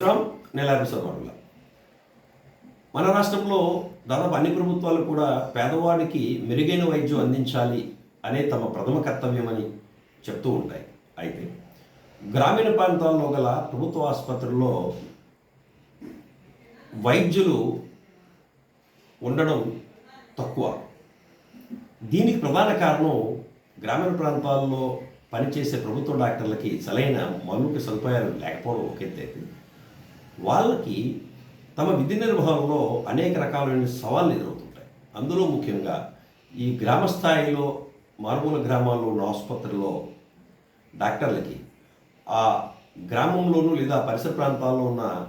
రామ్ నెలాభిసర్వర్ల మన రాష్ట్రంలో దాదాపు అన్ని ప్రభుత్వాలు కూడా పేదవాడికి మెరుగైన వైద్యం అందించాలి అనే తమ ప్రథమ కర్తవ్యమని చెప్తూ ఉంటాయి. అయితే గ్రామీణ ప్రాంతాల్లో గల ప్రభుత్వ ఆసుపత్రుల్లో వైద్యులు ఉండడం తక్కువ. దీనికి ప్రధాన కారణం గ్రామీణ ప్రాంతాల్లో పనిచేసే ప్రభుత్వ డాక్టర్లకి సరైన మౌలిక సదుపాయాలు లేకపోవడం ఒక ఎత్తు అయితే వాళ్ళకి తమ విధి నిర్వహణలో అనేక రకాలైన సవాళ్ళు ఎదురవుతుంటాయి. అందులో ముఖ్యంగా ఈ గ్రామ స్థాయిలో మారుమూల గ్రామాల్లో ఉన్న ఆసుపత్రిలో డాక్టర్లకి ఆ గ్రామంలోనూ లేదా పరిసర ప్రాంతాల్లో ఉన్న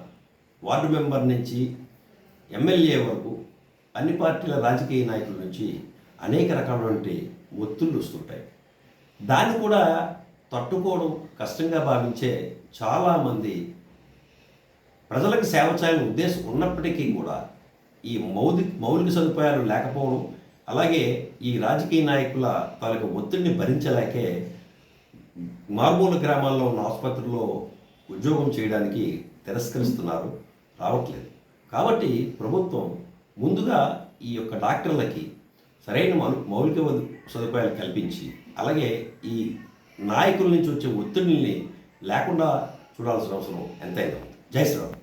వార్డు మెంబర్ నుంచి ఎమ్మెల్యే వరకు అన్ని పార్టీల రాజకీయ నాయకుల నుంచి అనేక రకాలైన ఒత్తిళ్ళు వస్తుంటాయి. దాన్ని కూడా తట్టుకోవడం కష్టంగా భావించే చాలామంది ప్రజలకు సేవ చేయాలని ఉద్దేశం ఉన్నప్పటికీ కూడా ఈ మౌలిక మౌలిక సదుపాయాలు లేకపోవడం అలాగే ఈ రాజకీయ నాయకుల తాలూకు ఒత్తిడిని భరించలేకే మారుమూల గ్రామాల్లో ఉన్న ఆసుపత్రుల్లో ఉద్యోగం చేయడానికి తిరస్కరిస్తున్నారు. రావట్లేదు. కాబట్టి ప్రభుత్వం ముందుగా ఈ యొక్క డాక్టర్లకి సరైన మౌ- మౌలిక సదుపాయాలు కల్పించి అలాగే ఈ నాయకుల నుంచి వచ్చే ఒత్తిడిని లేకుండా చూడాల్సిన అవసరం ఎంతైనా ఉంది. జై శ్రీరామ్.